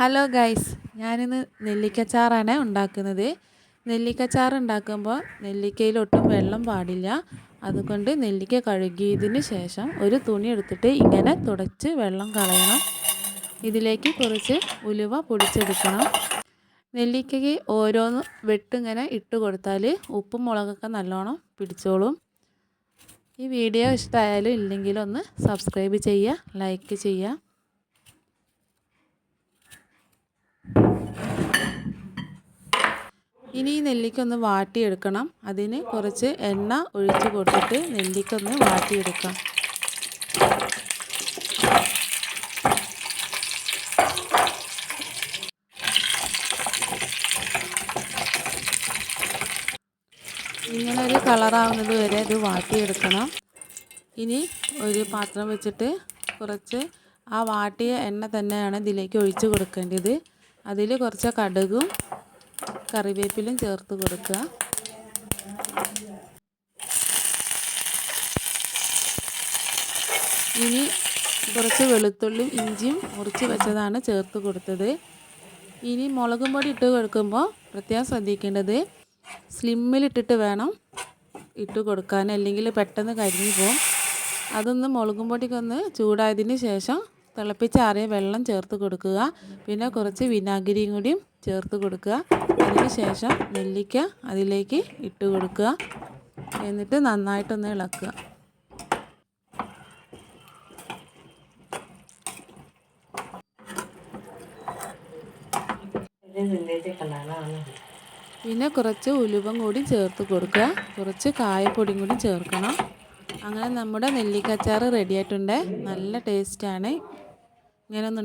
Hello guys ഞാനിന്ന് നെല്ലിക്കച്ചാറാണ് ഉണ്ടാക്കുന്നത്. നെല്ലിക്കച്ചാറ് ഉണ്ടാക്കുമ്പോൾ നെല്ലിക്കയിൽ ഒട്ടും വെള്ളം പാടില്ല. അതുകൊണ്ട് നെല്ലിക്ക കഴുകിയതിന് ശേഷം ഒരു തുണി എടുത്തിട്ട് ഇങ്ങനെ തുടച്ച് വെള്ളം കളയണം. ഇതിലേക്ക് കുറച്ച് ഉലുവ പൊടിച്ചെടുക്കണം. നെല്ലിക്കയ്ക്ക് ഓരോന്ന് വെട്ടിങ്ങനെ ഇട്ട് കൊടുത്താൽ ഉപ്പും മുളകൊക്കെ നല്ലോണം പിടിച്ചോളും. ഈ വീഡിയോ ഇഷ്ടമായാലും ഇല്ലെങ്കിലും ഒന്ന് സബ്സ്ക്രൈബ് ചെയ്യുക ലൈക്ക് ചെയ്യുക. ഇനി ഈ നെല്ലിക്ക ഒന്ന് വാട്ടിയെടുക്കണം. അതിന് കുറച്ച് എണ്ണ ഒഴിച്ച് കൊടുത്തിട്ട് നെല്ലിക്കൊന്ന് വാട്ടിയെടുക്കാം. ഇങ്ങനൊരു കളറാവുന്നത് വരെ ഇത് വാട്ടിയെടുക്കണം. ഇനി ഒരു പാത്രം വെച്ചിട്ട് കുറച്ച് ആ വാട്ടിയ എണ്ണ തന്നെയാണ് ഇതിലേക്ക് ഒഴിച്ച് കൊടുക്കേണ്ടത്. അതിൽ കുറച്ച് കടുകും കറിവേപ്പിലും ചേർത്ത് കൊടുക്കുക. ഇനി കുറച്ച് വെളുത്തുള്ളിയും ഇഞ്ചിയും മുറിച്ച് വെച്ചതാണ് ചേർത്ത് കൊടുത്തത്. ഇനി മുളകും പൊടി ഇട്ട് കൊടുക്കുമ്പോൾ പ്രത്യേകം ശ്രദ്ധിക്കേണ്ടത് സ്ലിമ്മിലിട്ടിട്ട് വേണം ഇട്ട് കൊടുക്കാൻ. അല്ലെങ്കിൽ പെട്ടെന്ന് കരിഞ്ഞു പോകും അതൊന്ന് മുളകും പൊടിക്കൊന്ന് ചൂടായതിന് ശേഷം തിളപ്പിച്ചാറിയ വെള്ളം ചേർത്ത് കൊടുക്കുക. പിന്നെ കുറച്ച് വിനാഗിരിയും കൂടിയും ചേർത്ത് കൊടുക്കുക. അതിനുശേഷം നെല്ലിക്ക അതിലേക്ക് ഇട്ട് കൊടുക്കുക. എന്നിട്ട് നന്നായിട്ടൊന്ന് ഇളക്കുക. പിന്നെ കുറച്ച് ഉലുവം കൂടി ചേർത്ത് കൊടുക്കുക. കുറച്ച് കായപ്പൊടിയും കൂടി ചേർക്കണം. അങ്ങനെ നമ്മുടെ നെല്ലിക്കച്ചാറ് റെഡിയായിട്ടുണ്ട് നല്ല ടേസ്റ്റാണ് ഇങ്ങനെ ഒന്ന്